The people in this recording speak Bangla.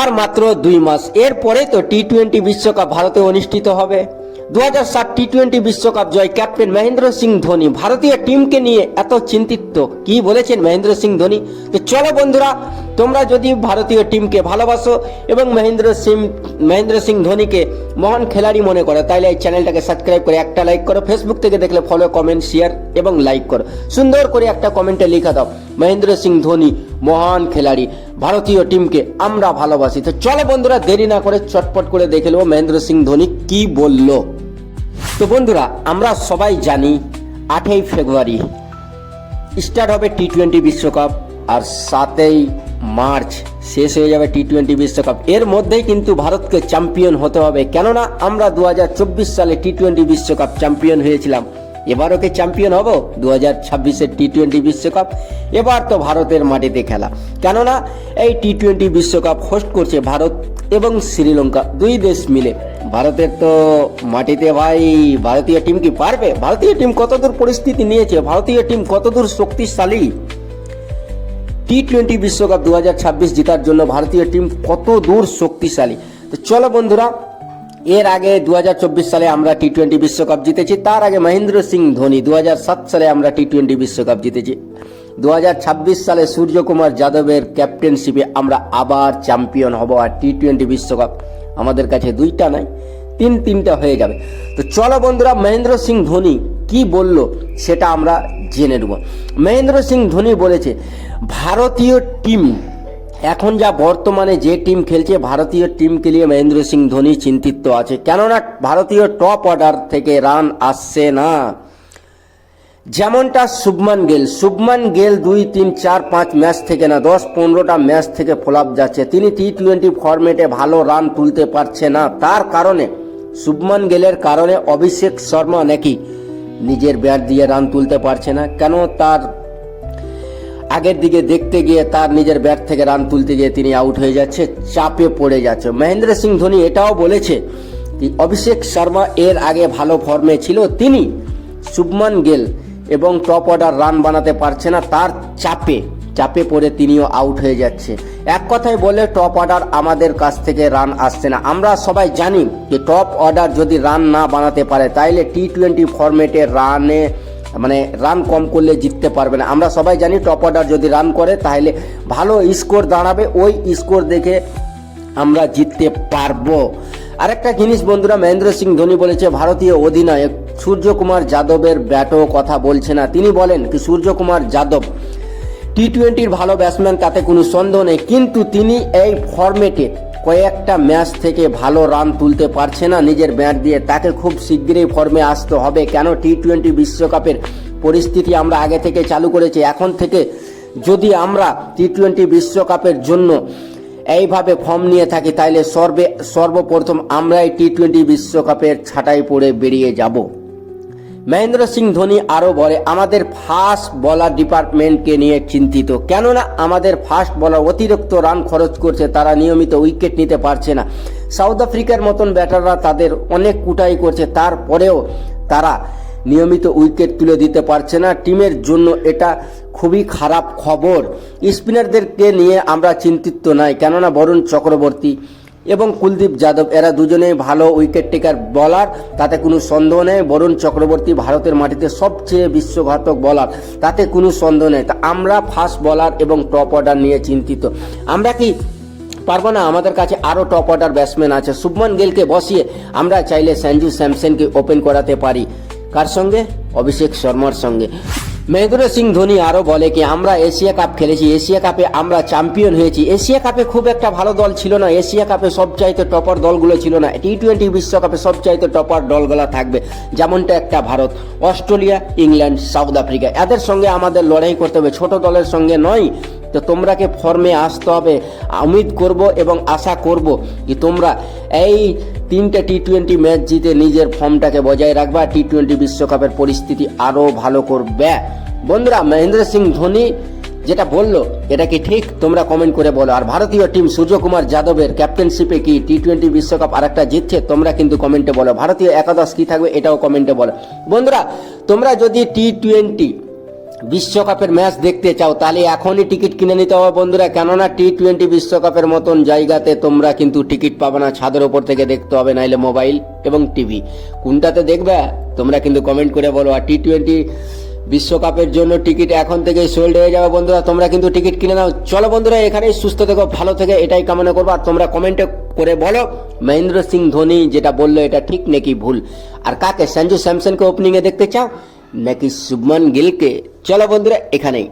আর মাত্র দুই মাস। এরপরে তো টি টোয়েন্টি বিশ্বকাপ ভারতে অনুষ্ঠিত হবে। দু হাজার সাত টি টোয়েন্টি বিশ্বকাপ জয় ক্যাপ্টেন মহেন্দ্র সিং ধোনি। ভারতীয় টিমকে নিয়ে এত চিন্তিত। কি বলেছেন মহেন্দ্র সিং ধোনি? তো চলো বন্ধুরা, তোমরা যদি ভারতীয় টিমকে ভালোবাসো এবং মহেন্দ্র সিং মহেন্দ্র সিং ধোনিকে মহান খেলাড়ি মনে করো তাহলে এই চ্যানেলটাকে সাবস্ক্রাইব করে একটা লাইক করো ফেসবুক থেকে দেখলে ফলো কমেন্ট শেয়ার এবং লাইক করো। সুন্দর করে একটা কমেন্টে লিখে দাও, মহেন্দ্র সিং ধোনি মহান খেলাড়ি। ভারতীয় টিমকে আমরা ভালোবাসি। তো চলো বন্ধুরা, দেরি না করে চটপট করে দেখে নেব মহেন্দ্র সিং ধোনি কি বলল। তো বন্ধুরা, আমরা সবাই জানি আটই ফেব্রুয়ারি স্টার্ট হবে টি টোয়েন্টি বিশ্বকাপ আর সাতই মার্চ শেষ হয়ে যাবে টি টোয়েন্টি বিশ্বকাপ। এর মধ্যেই কিন্তু ভারতকে চ্যাম্পিয়ন হতে হবে। কেননা আমরা দু হাজার চব্বিশ সালে টি টোয়েন্টি বিশ্বকাপ চ্যাম্পিয়ন হয়েছিলাম। এবারও কি চ্যাম্পিয়ন হব দু হাজার ছাব্বিশের টি টোয়েন্টি বিশ্বকাপ। এবার তো ভারতের মাটিতে খেলা। কেননা, এই টি টোয়েন্টি বিশ্বকাপ হোস্ট করছে ভারত এবং শ্রীলঙ্কা, দুই দেশ মিলে। ভারতের তো মাটিতে ভাই, ভারতীয় টিম কি পারবে? ভারতীয় টিম কতদূর পরিস্থিতি নিয়েছে? ভারতীয় টিম কতদূর শক্তিশালী? টি টোয়েন্টি বিশ্বকাপ দু হাজার ছাব্বিশ জেতার জন্য ভারতীয় টিম কত দূর শক্তিশালী? তো চলো বন্ধুরা এর আগে দু হাজার চব্বিশ সালে আমরা টি টোয়েন্টি বিশ্বকাপ জিতেছি, তার আগে মহেন্দ্র সিং ধোনি দু হাজার সাত সালে আমরা টি টোয়েন্টি বিশ্বকাপ জিতেছি। দু হাজার ছাব্বিশ সালে সূর্যকুমার যাদবের ক্যাপ্টেনশিপে আমরা আবার চ্যাম্পিয়ন হব আর টি টোয়েন্টি বিশ্বকাপ আমাদের কাছে দুইটা নাই, তিন তিনটা হয়ে যাবে। তো চলো বন্ধুরা, মহেন্দ্র সিং ধোনি কি বলল সেটা আমরা জেনে নেব। মহেন্দ্র সিং ধোনি বলেছে, ভারতীয় টিম এখন যা বর্তমানে যে টিম খেলছে, ভারতীয় টিমকে নিয়ে মহেন্দ্র সিং ধোনি চিন্তিত আছে। কেননা ভারতীয় টপ অর্ডার থেকে রান আসছে না। যেমনটা শুভমান গেল। শুভমান গেল দুই, তিন, চার, পাঁচ ম্যাচ থেকে না, দশ, পনেরোটা ম্যাচ থেকে ফ্লপ যাচ্ছে। তিনি টি টোয়েন্টি ফরম্যাটে ভালো রান তুলতে পারছে না। তার কারণে, শুভমান গেলের কারণে অভিষেক শর্মা নাকি নিজের ব্যাট দিয়ে রান তুলতে পারছে না। কেন তার আগের দিকে দেখতে গিয়ে তার নিজের ব্যাট থেকে রান তুলতে গিয়ে তিনি আউট হয়ে যাচ্ছে, চাপে পড়ে যাচ্ছে। মহেন্দ্র সিং ধোনি এটাও বলেছে অভিষেক শর্মা এর আগে ভালো ফর্মে ছিল তিনি। শুভমান গেল এবং টপ অর্ডার রান বানাতে পারছে না, তার চাপে চাপে পড়ে তিনিও আউট হয়ে যাচ্ছে। এক কথায় বলে, টপ অর্ডার আমাদের কাছ থেকে রান আসছে না। আমরা সবাই জানি যে, টপ অর্ডার যদি রান না বানাতে পারে, তাইলে টি টোয়েন্টি ফরম্যাটে রানে মানে রান কম করলে জিততে পারবে না। আমরা সবাই জানি টপ অর্ডার যদি রান করে, তাহলে ভালো স্কোর দাঁড়াবে, ওই স্কোর দেখে আমরা জিততে পারব। আরেকটা জিনিস বন্ধুরা, মহেন্দ্র সিং ধোনি বলেছে, ভারতীয় অধিনায়ক সূর্যকুমার যাদবের ব্যাটও কথা বলছে না। তিনি বলেন কি, সূর্যকুমার যাদব টি টোয়েন্টির ভালো ব্যাটসম্যান তাতে কোনো সন্দেহ নেই। কিন্তু তিনি এই ফরম্যাটে কয়েকটা ম্যাচ থেকে ভালো রান তুলতে পারছে না নিজের ব্যাট দিয়ে। তাকে খুব শীঘ্রই ফর্মে আসতে হবে। কেন? টি টোয়েন্টি বিশ্বকাপের পরিস্থিতি আমরা আগে থেকে চালু করেছি। এখন থেকে যদি আমরা টি টোয়েন্টি বিশ্বকাপের জন্য এইভাবে ফর্ম নিয়ে থাকি তাহলে সর্বে, সর্বপ্রথম আমরাই টি টোয়েন্টি বিশ্বকাপের ছাঁটাই পড়ে বেরিয়ে যাব। মহেন্দ্র সিং ধোনি আরও বলে, আমাদের ফাস্ট বলার ডিপার্টমেন্টকে নিয়ে চিন্তিত। কেননা আমাদের ফাস্ট বলার অতিরিক্ত রান খরচ করছে, তারা নিয়মিত উইকেট নিতে পারছে না। সাউথ আফ্রিকার মতন ব্যাটাররা তাদের অনেক কুটাই করছে, তারপরেও তারা নিয়মিত উইকেট তুলে দিতে পারছে না। টিমের জন্য এটা খুবই খারাপ খবর। স্পিনারদেরকে নিয়ে আমরা চিন্তিত নাই, কেননা বরুণ চক্রবর্তী এবং কুলদীপ যাদব, এরা দুজনেই ভালো উইকেট টেকার বলার তাতে কোনো সন্দেহ নেই। বরুণ চক্রবর্তী ভারতের মাটিতে সবচেয়ে বিশ্বঘাতক বলার তাতে কোনো সন্দেহ নেই। তা আমরা ফাস্ট বলার এবং টপ অর্ডার নিয়ে চিন্তিত। আমরা কি পারব না? আমাদের কাছে আরও টপ অর্ডার ব্যাটসম্যান আছে। শুভমান গিলকে বসিয়ে আমরা চাইলে সঞ্জু স্যামসনকে ওপেন করাতে পারি। কার সঙ্গে? অভিষেক শর্মার সঙ্গে। মহেন্দ্র সিং ধোনি আরও বলে কি, আমরা এশিয়া কাপ খেলেছি, এশিয়া কাপে আমরা চ্যাম্পিয়ন হয়েছি। এশিয়া কাপে খুব একটা ভালো দল ছিল না, এশিয়া কাপে সবচাইতে টপার দলগুলো ছিল না। টি টোয়েন্টি বিশ্বকাপে সবচাইতে টপার দলগুলো থাকবে, যেমনটা একটা Bharat, Australia, England, South Africa. এদের সঙ্গে আমাদের লড়াই করতে হবে, ছোট দলের সঙ্গে নয়। তো তোমরাকে ফর্মে আসতে হবে। উমিদ করব এবং আশা করব যে তোমরা এই তিনটে টি টোয়েন্টি ম্যাচ জিতে নিজের ফর্মটাকে বজায় রাখবা। টি টোয়েন্টি বিশ্বকাপের পরিস্থিতি আরও ভালো করবে। বন্ধুরা, মহেন্দ্র সিং ধোনি যেটা বলল, এটা কি ঠিক? তোমরা কমেন্ট করে বলো। আর ভারতীয় টিম সূর্যকুমার যাদবের ক্যাপ্টেনশিপে কি টি টোয়েন্টি বিশ্বকাপ আরেকটা জিতছে? তোমরা কিন্তু কমেন্টে বলো। ভারতীয় একাদশ কি থাকবে, এটাও কমেন্টে বলো। বন্ধুরা, তোমরা যদি টি টোয়েন্টি বিশ্বকাপের ম্যাচ দেখতে চাও, তাহলে এখনই টিকিট কিনে নিতে হবে বন্ধুরা। কেননা টি টোয়েন্টি বিশ্বকাপের মতন জায়গাতে তোমরা কিন্তু টিকিট পাবে না, ছাদের ওপর থেকে দেখতে হবে, নাইলে মোবাইল এবং টিভি। কোনটাতে দেখবে? তোমরা কিন্তু কমেন্ট করে বলো। আর টি টোয়েন্টি বিশ্বকাপের জন্য টিকিট এখন থেকে সোল্ড হয়ে যাবে বন্ধুরা। তোমরা কিন্তু টিকিট কিনে নাও। চলো বন্ধুরা, এখানেই সুস্থ থেকো, ভালো থেকে এটাই কামনা করব। আর তোমরা কমেন্টে করে বলো, মহেন্দ্র সিং ধোনি যেটা বলল, এটা ঠিক নাকি ভুল? আর কাকে? সঞ্জু স্যামসনকে ওপেনিংয়ে দেখতে চাও? নাকি শুভমান গিলকে? চলো বন্ধুরা এখানেই।